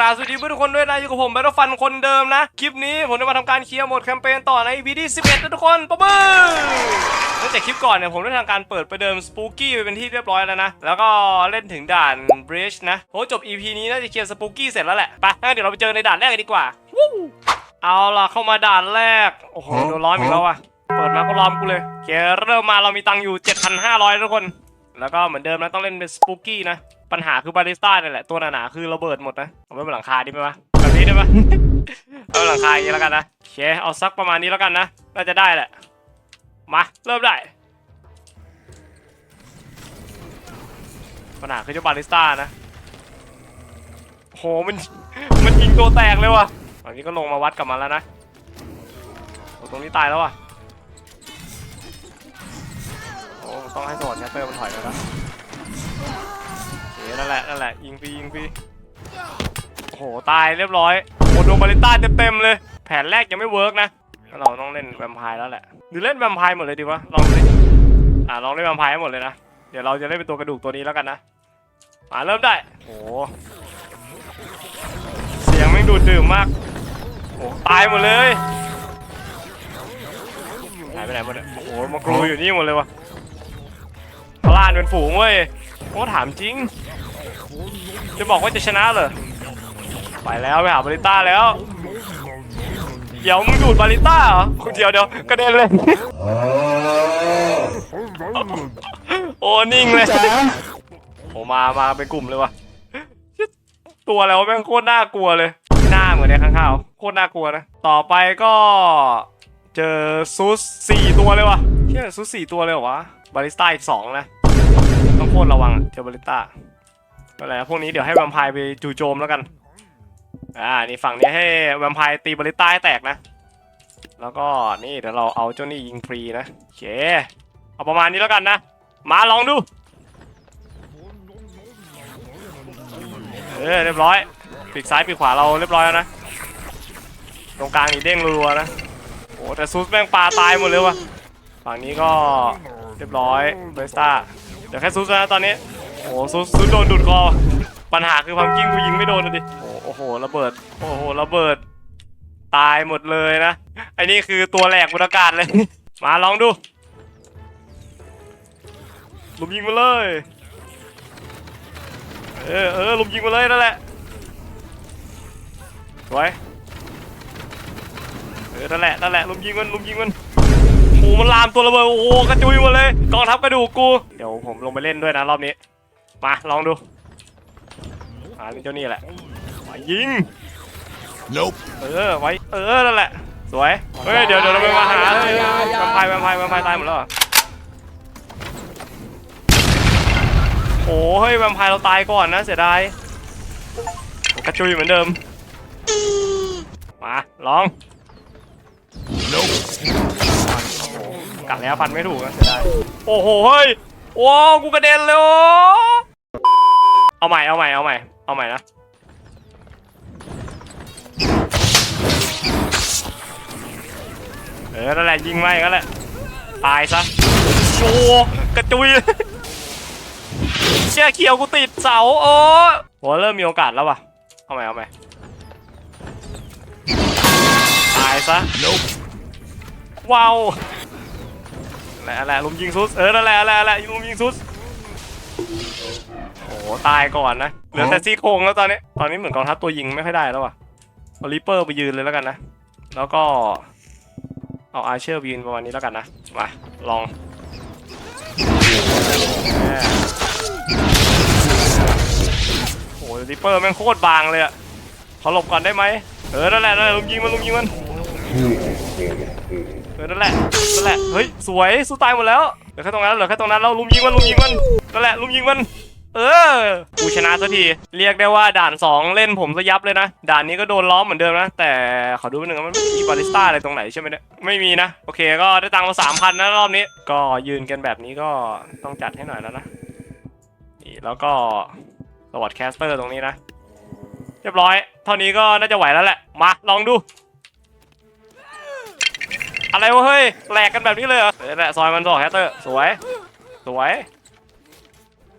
ราบสวัสดีเพื่อนทุกคนด้วยนะอยู่กับผมแบทฟันคนเดิมนะ คลิปนี้ผมจะมาทำการเคลียร์โหมดแคมเปญต่อใน EP ที่11นะทุกคนปะมือตั้งแต่คลิปก่อนเนี่ยผมได้ทำการเปิดประเดิมสปูกี้ไปเป็นที่เรียบร้อยแล้วนะ แล้วก็เล่นถึงด่านบริดจ์นะโหจบ EP นี้น่าจะเคลียร์สปูกี้เสร็จแล้วแหละ ไปงั้นเดี๋ยวเราไปเจอในด่านแรกกันดีกว่าวู้เอาล่ะเข้ามาด่านแรก โอ้โหโดนล้อมอีกแล้วอะ เปิดมาก็ล้อมกูเลยโอเคเริ่มมาเรามีตังค์อยู่ 7,500 ทุกคน แล้วก็เหมือนเดิมนะต้องเล่นเป็นสปูกี้นะ ปัญหาคือบาริสต้าเนี่ยแหละ ตัวหนาๆคือระเบิดหมดนะเอาไว้บนหลังคาดีไหมวะแบบนี้ได้ปะเอาหลังคาอย่างนี้แล้วกันนะโอเคเอาสักประมาณนี้แล้วกันนะน่าจะได้แหละมาเริ่มได้ปัญหาคือเจ้าบาริสต้านะโหมันมันยิงตัวแตกเลยว่ะตอนนี้ก็ลงมาวัดกับมันแล้วนะโอ้ตรงนี้ตายแล้วว่ะโอ้ต้องให้สวรรค์แคสเตอร์มันถอยไปแล้วโอนั่นแหละนั่นแหละยิงฟรียิงฟรีโอ้โหตายเรียบร้อยโอ้โหโดนบาริต้าเต็มๆเลย แผนแรกยังไม่เวิร์กนะเราต้องเล่นแวมไพร์แล้วแหละหรือเล่นแวมไพร์หมดเลยดีวะลองดิอ่าลองเล่นแวมไพร์ให้หมดเลยนะเดี๋ยวเราจะเล่นเป็นตัวกระดูกตัวนี้แล้วกันนะมาเริ่มได้โอ้โหเสียงแม่ดูดดื่มมากโอ้โหตายหมดเลยหายไปไหนหมดเนี่ยโอ้โหมากรูอยู่นี่หมดเลยวะพลานเป็นฝูงเว้ยโอ้ถามจริง จะบอกว่าจะชนะเหรอไปแล้วไปหาบาริต้าแล้ว เดี๋ยวมึงดูดบาริต้าเหรอเดี๋ยวเดี๋ยวกระเด็นเลย โอ้นิ่งเลยโอ้มามาเป็นกลุ่มเลยวะตัวแล้วะแม่งโคตรน่ากลัวเลย หน้าเหมือนในข้างข่าวโคตรน่ากลัวนะ ต่อไปก็เจอซูสสี่ตัวเลยวะเชื่อซูสสี่ตัวเลยเหรอวะบาริสต้าอีกสองนะ ต้องโคตรระวังอะเจอบาริต้า อะไรพวกนี้เดี๋ยวให้แวมไพร์ไปจู่โจมแล้วกัน อ่า นี่ฝั่งนี้ให้แวมไพร์ตีบริต้าให้แตกนะ แล้วก็นี่เดี๋ยวเราเอาเจ้านี่ยิงฟรีนะโอเคเอาประมาณนี้แล้วกันนะ มาลองดู เออเรียบร้อยปีกซ้ายปีกขวาเราเรียบร้อยแล้วนะ ตรงกลางนี่เด้งรัวๆนะ โอ้แต่ซูสแม่งปลาตายหมดเลยวะฝั่งนี้ก็เรียบร้อยเบสตาเดี๋ยวแค่ซูสนะตอนนี้ โอ้โหซูสซูสโดนดูดคอ ปัญหาคือความกิ้งกูยิงไม่โดนนะดิ โอ้โหระเบิด โอ้โหระเบิด ตายหมดเลยนะ ไอ้นี่คือตัวแหลกบนอากาศเลย มาลองดูลุมยิงมาเลย เออเออลุมยิงมาเลยนั่นแหละสวยเออนั่นแหละนั่นแหละลุมยิงมันลุมยิงมันโอ้มันลามตัวระเบิดโอ้โหกระจุยหมดเลยกองทัพกระดูกกู เดี๋ยวผมลงไปเล่นด้วยนะรอบนี้ มาลองดูอ่านี่เจ้านี่แหละมายิง Nope. เออไว้เออนั่นแหละ สวย เฮ้ยเดี๋ยวเดี๋ยวเราไปมาหาเลยแวมไพร์แวมไพร์แวมไพร์ตายหมดแล้วเหรอโอ้เฮ้ยแวมไพร์เราตายก่อนนะเสียดายกระจุยเหมือนเดิม มาลอง Nope. กัดแล้วฟันไม่ถูกนะเสียดายโอ้โหเฮ้ยโอ้กูกระเด็นเลยโอ้ เอาใหม่เอาใหม่เอาใหม่เอาใหม่นะเออนั่นแหละยิงไม่ก็แหละตายซะโอ้กระจุยเชี่ยเขียวกูติดเสาโอ้โหเริ่มมีโอกาสแล้วว่ะเอาใหม่เอาใหม่ตายซะว้าวแหละแหละลุมยิงซุสเออนั่นแหละแหละแหละลุมยิงซุส โอ้ตายก่อนนะ เหลือแต่ซี่โครงแล้วตอนนี้ ตอนนี้เหมือนกองทัพตัวยิงไม่ค่อยได้แล้วว่ะเอาริปเปอร์ไปยืนเลยแล้วกันนะ แล้วก็ เอาอาเชอร์ยืนประมาณนี้แล้วกันนะ มา ลองโอ้โหริปเปอร์แม่งโคตรบางเลยอะเขาหลบก่อนได้ไหมเออ นั่นแหละนั่นแหละลุมยิงมันลุมยิงมัน เออ นั่นแหละ นั่นแหละ เฮ้ย สวย สู้ตายหมดแล้ว ลือแค่ตรงนั้นเหลือแค่ตรงนั้นแล้วลุมยิงมันลุมยิงมันนั่นแหละลุมยิงมัน เออกูชนะสักทีเรียกได้ว่าด่าน 2 เล่นผมซะยับเลยนะ ด่านนี้ก็โดนล้อมเหมือนเดิมนะ แต่ขอดูไปหนึ่งว่ามันมีบาริสต้าอะไรตรงไหนใช่ไหมเนี่ยไม่มีนะ โอเคก็ได้ตังค์มาสามพันนะรอบนี้ ก็ยืนกันแบบนี้ก็ต้องจัดให้หน่อยแล้วนะนี่แล้วก็สวัสดแคสเตอร์ตรงนี้นะเรียบร้อย เท่านี้ก็น่าจะไหวแล้วแหละ มาลองดู อะไรวะเฮ้ยแหลกกันแบบนี้เลยเหรอเออแหละซอยมันสองแฮตเตอร์สวย สวย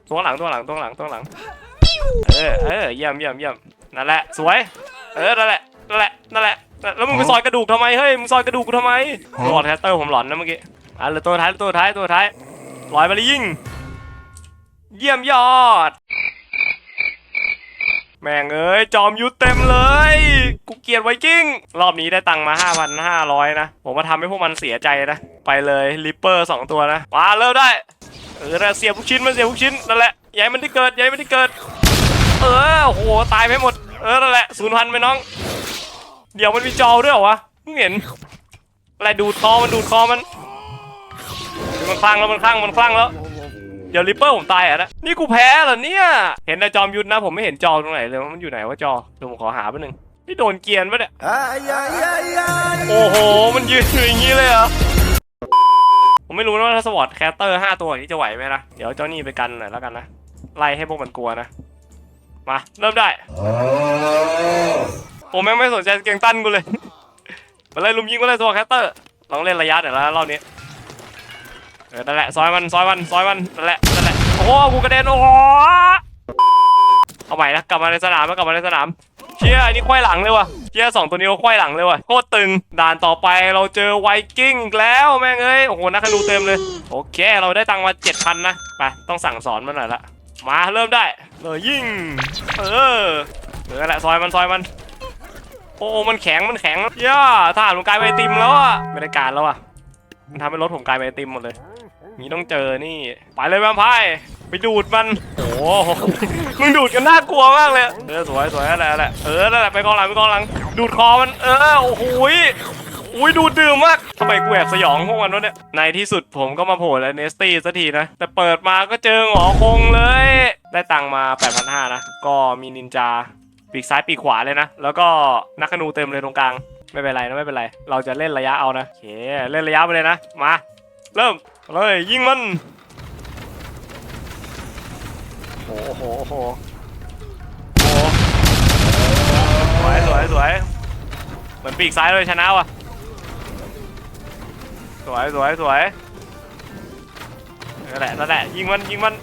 ตัวหลังตัวหลังตัวหลังตัวหลัง เออเออเยี่ยมเยี่ยมเยี่ยมนั่นแหละสวย เออนั่นแหละนั่นแหละนั่นแหละแล้วมึงไปซอยกระดูกทำไมเฮ้ยมึงซอยกระดูกกูทำไมบอดแคสเตอร์ผมหลอนนะเมื่อกี้อะเหลือตัวท้ายตัวท้ายตัวท้ายลอยไปเลยยิงเยี่ยมยอด แม่งเอ้ย จอมยุทธเต็มเลย กูเกลียดไวกิ้ง รอบนี้ได้ตังค์มา 5,500 นะ ผมมาทำให้พวกมันเสียใจนะ ไปเลยลิปเปอร์ 2 ตัวนะมาเริ่มได้ เออเสียบทุกชิ้นมันเสียบทุกชิ้นนั่นแหละยาให้มันที่เกิดยาให้มันที่เกิด เออโอ้โหตายไปหมด เออนั่นแหละศูนย์พันไปน้อง เดี๋ยวมันมีจอด้วยเหรอวะเพิ่งเห็นอะไรดูดคอมันดูดคอมัน มันคลั่งแล้วมันคลั่งมันคลั่งแล้ว เดี๋ยวริปเปอร์ผมตายอะนะนี่กูแพ้เหรอเนี่ย เห็นแต่จอมยุทธนะ ผมไม่เห็นจอตรงไหนเลยว่ามันอยู่ไหนว่าจอเดี๋ยวผมขอหาแป๊บนึงนี่โดนเกรียนปะเนี่ยโอ้โห มันยืนอยู่อย่างนี้เลยเหรอผมไม่รู้นะว่าถ้าสวอตแคสเตอร์ห้าตัวนี้จะไหวไหมนะ เดี๋ยวเจ้านี่ไปกันหน่อยแล้วกันนะ ไล่ให้พวกมันกลัวนะ มา เริ่มได้ ผมแม่งไม่สนใจเก่งตั้นกูเลยมาเลยลุมยิงมาเลยสวอตแคสเตอร์ลองเล่นระยะเดี๋ยวแล้วรอบนี้ เออนั่นแหละซอยมันซอยมันซอยมันนั่นแหละนั่นแหละโอ้โหกูกระเด็นโอ้โหเอาใหม่นะกลับมาในสนามมากลับมาในสนามเชี่ยนนี้ควายหลังเลยว่ะเชี่ยสองตัวนี้ก็ควายหลังเลยว่ะโคตรตึงด่านต่อไปเราเจอไวกิ้งแล้วแม่งเอ้ยโอ้โหนักขนูเต็มเลยโอเค เราได้ตังค์มาเจ็ดพันนะไปต้องสั่งสอนมันหน่อยละมาเริ่มได้เลยยิ่งเออเออแหละซอยมันซอยมันโอ้โหมันแข็งมันแข็งย่าถ้าหานมันกลายเป็นไอติมแล้วอะไม่ได้การแล้วอะมันทำให้รถผมกลายเป็นไอติมหมดเลย นี่ต้องเจอนี่ ไปเลยแวมไพร์ไปดูดมัน โอ้โหมึงดูดกันน่ากลัวมากเลย เออสวยสวยนั่นแหละนั่นแหละเออนั่นแหละไปกองหลังไปกองหลัง ดูดคอมัน เออ โอ้โหยอุ้ยดูดดื่มมากทำไมกูแอบสยองพวกมันวะเนี่ย ในที่สุดผมก็มาโผล่แล้วเนสตี้สักทีนะ แต่เปิดมาก็เจอหงอคงเลย ได้ตังมา 8,500 นะ ก็มีนินจา ปีกซ้ายปีกขวาเลยนะ แล้วก็นักขนูเต็มเลยตรงกลาง ไม่เป็นไรนะไม่เป็นไร เราจะเล่นระยะเอานะ โอเค เล่นระยะไปเลยนะ มา เริ่ม เลยยิงมันโอ้โหโอ้โหโอ้โหสวยสวยสวยเหมือนปีกซ้ายเลยชนะว่ะสวยสวยสวยนั่นแหละนั่นแหละยิงมันยิงมัน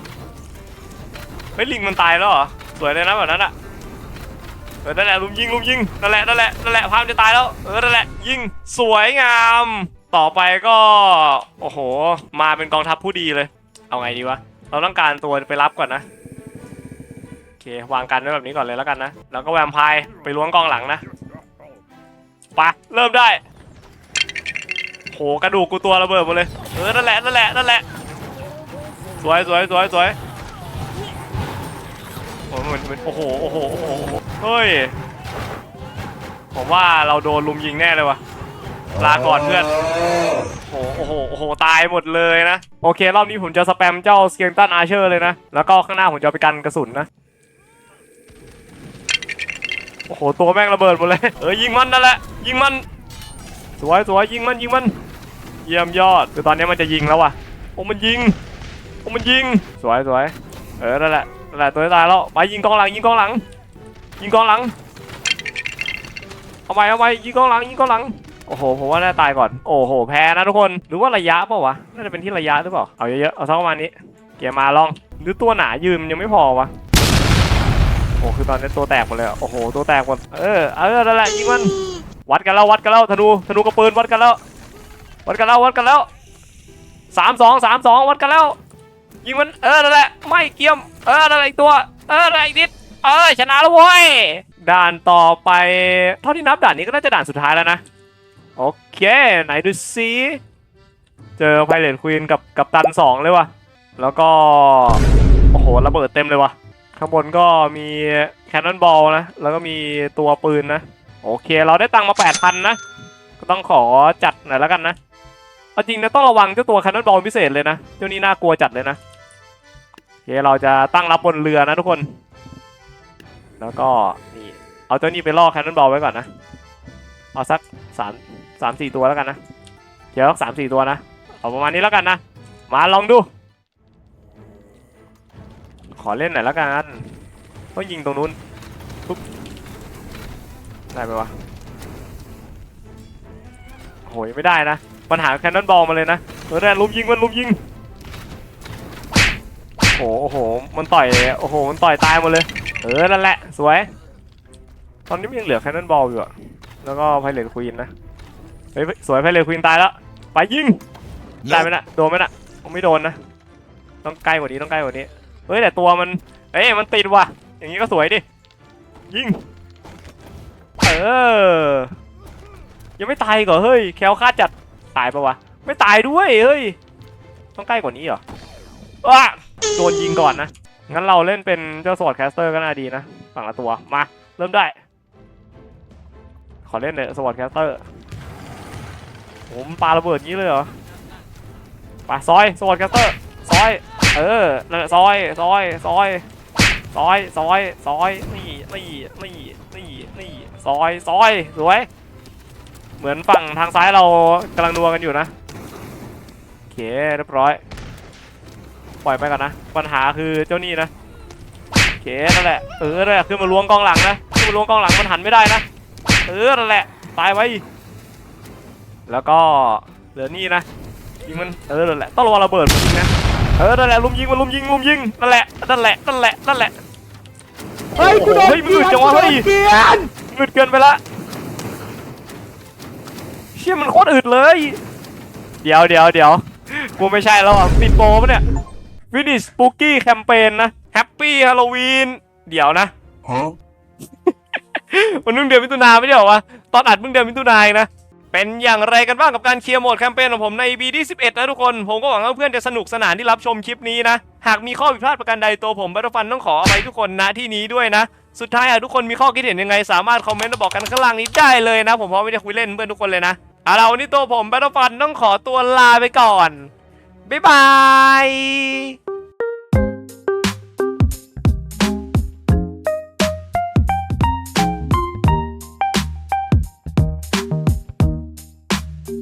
เฮ้ยลิงมันตายแล้วเหรอสวยเลยนะแบบนั้นอะเออนั่นแหละลุมยิงลุมยิงนั่นแหละนั่นแหละนั่นแหละพามจะตายแล้วเออนั่นแหละยิงสวยงาม ต่อไปก็โอ้โห มาเป็นกองทัพผู้ดีเลย เอาไงดีวะ เราต้องการตัวไปรับก่อนนะโอเควางกันไว้แบบนี้ก่อนเลยแล้วกันนะ แล้วก็แวมไพร์ไปล้วงกองหลังนะปะเริ่มได้ โหกระดูกกูตัวระเบิดหมดเลย เออ นั่นแหละ นั่นแหละ นั่นแหละ สวยสวยสวยสวยโอ้โหโอ้โหโอ้โหโอ้โหโอ้โหเฮ้ย ผมว่าเราโดนลุมยิงแน่เลยวะ ลาก่อนเพื่อน โอ้โห โอ้โห โอ้โห ตายหมดเลยนะ โอเค รอบนี้ผมจะสแปมเจ้าสเกลตันอาร์เชอร์เลยนะ แล้วก็ข้างหน้าผมจะไปกันกระสุนนะ โอ้โห ตัวแม่งระเบิดหมดเลย เออยิงมันนั่นแหละ ยิงมัน สวยสวยยิงมันยิงมัน เยี่ยมยอด คือตอนนี้มันจะยิงแล้วว่ะ โอ้มันยิง โอ้มันยิง สวยสวยเออ นั่นแหละนั่นแหละตัวตายแล้ว ไปยิงกองหลังยิงกองหลัง ยิงกองหลัง เอาไปเอาไปยิงกองหลังยิงกองหลัง โอ้โหผมว่าน่าตายก่อน โอ้โห แพ้นะทุกคน หรือว่าระยะเปล่าวะ น่าจะเป็นที่ระยะหรือเปล่า เอาเยอะๆ เอาสักประมาณนี้ เกียร์มาลอง หรือตัวหนายืนมันยังไม่พอวะ โอ้คือตอนนี้ตัวแตกหมดเลยอะโอ้โห ตัวแตกหมด เออ เออนั่นแหละยิงมัน วัดกันแล้ววัดกันแล้วธนูธนูกับปืนวัดกันแล้ว วัดกันแล้ววัดกันแล้วสามสองสามสองวัดกันแล้ว ยิงมัน เออนั่นแหละ ไม่เกี่ยม เออนั่นแหละอีกตัว เออนั่นแหละอีกนิดเออชนะแล้วเว้ย ด่านต่อไป เท่าที่นับด่านนี้ก็น่าจะด่านสุดท้ายแล้วนะ โอเค ไหนดูซิเจอไพเรตควีนกับกับตันสองเลยวะแล้วก็ โอ้โห ระเบิดเต็มเลยวะข้างบนก็มีแคนนอนบอลนะ แล้วก็มีตัวปืนนะ โอเค เราได้ตังค์มา 8,000 นะ ก็ต้องขอจัดหน่อยแล้วกันนะเอาจริงนะต้องระวังเจ้าตัวแคนนอนบอลพิเศษเลยนะ เจ้านี้น่ากลัวจัดเลยนะโอเค เราจะตั้งรับบนเรือนะทุกคน แล้วก็นี่เอาเจ้านี้ไปล่อแคนนอนบอลไว้ก่อนนะ เอาสักสามสามสี่ตัวแล้วกันนะเดี๋ยวสามสี่ตัวนะ เอาประมาณนี้แล้วกันนะ มาลองดู ขอเล่นหน่อยแล้วกันต้องยิงตรงนู้นปุ๊บได้ไหมวะโหยไม่ได้นะ ปัญหาแคนนอนบอลมาเลยนะเออแน่ลุมยิงมันลุมยิงโอ้โหโอ้โห มันต่อย โอ้โห มันต่อยตายหมดเลย เออ นั่นแหละ สวย ตอนนี้มันยังเหลือแคนนอนบอลอยู่อะ แล้วก็ไพเรตควีนนะ เฮ้ยสวยไพเรตควีนตายแล้ว ไปยิงได้ไหม Nope. น่ะ โดนไหมน่ะผมไม่โดนนะ ต้องใกล้กว่านี้ต้องใกล้กว่านี้ เฮ้ยแต่ตัวมันเฮ้ยมันติดว่ะ อย่างนี้ก็สวยดิ ยิง เออ ยังไม่ตายอีกเหรอเฮ้ย แคลคลาดจัด ตายปะวะ ไม่ตายด้วยเฮ้ย ต้องใกล้กว่านี้เหรอว้าโดนยิงก่อนนะ งั้นเราเล่นเป็นเจ้าสวอดแคสเตอร์ก็น่าดีนะ ฝั่งละตัว มา เริ่มได้ข อเล่นเลยสวอตแคสเตอร์ผมปาระเบิดงี้เลยเหรอปาซอยสวอตแคสเตอร์ซอย เออละซอยซอยซอยซอยซอยซอยนี่นี่นี่นี่นี่ซอยซอยสวย เหมือนฝั่งทางซ้ายเรากำลังนัวกันอยู่นะโอเคเรียบร้อย ปล่อยไปก่อนนะ ปัญหาคือเจ้านี่นะโอเคนั่นแหละเออนั่นแหละขึ้นมาล้วงกองหลังนะขึ้นมาล้วงกองหลังมันหันไม่ได้นะ เออนั่นแหละ ตายไว้ แล้วก็เหลือนี่นะ ยิงมัน เออนั่นแหละ ต้องระวังระเบิดมันยิงนะ เออ นั่นแหละ ลุมยิงมันลุมยิงลุมยิง นั่นแหละ นั่นแหละ นั่นแหละ นั่นแหละ เฮ้ยกูโดนเฮ้ยมืดจังวะเฮ้ยเกลียนมืดเกินไปละ เชี่ยมันโคตรอึดเลย เดี๋ยวเดี๋ยวเดี๋ยวกูไม่ใช่แล้วอะปิดโปรปะเนี่ยวินิสปูกี้แคมเปญนะแฮปปี้ฮาโลวีนเดี๋ยวนะ Huh? มันเพิ่งเดือนมิถุนาไม่ใช่เหรอวะตอนอัดเพิ่งเดือนมิถุนายนะ เป็นอย่างไรกันบ้างกับการเคลียร์โหมดแคมเปญของผมใน EP ที่11นะทุกคน ผมก็หวังว่าเพื่อนจะสนุกสนานที่รับชมคลิปนี้นะ หากมีข้อผิดพลาดประการใดตัวผมบัตฟันต้องขออภัยทุกคนณที่นี้ด้วยนะ สุดท้ายหากทุกคนมีข้อคิดเห็นยังไง สามารถคอมเมนต์มาบอกกันข้างล่างนี้ได้เลยนะ ผมพร้อมที่จะคุยเล่นเพื่อนทุกคนเลยนะเอาละวันนี้ตัวผมบัตฟันต้องขอตัวลาไปก่อนบ๊ายบาย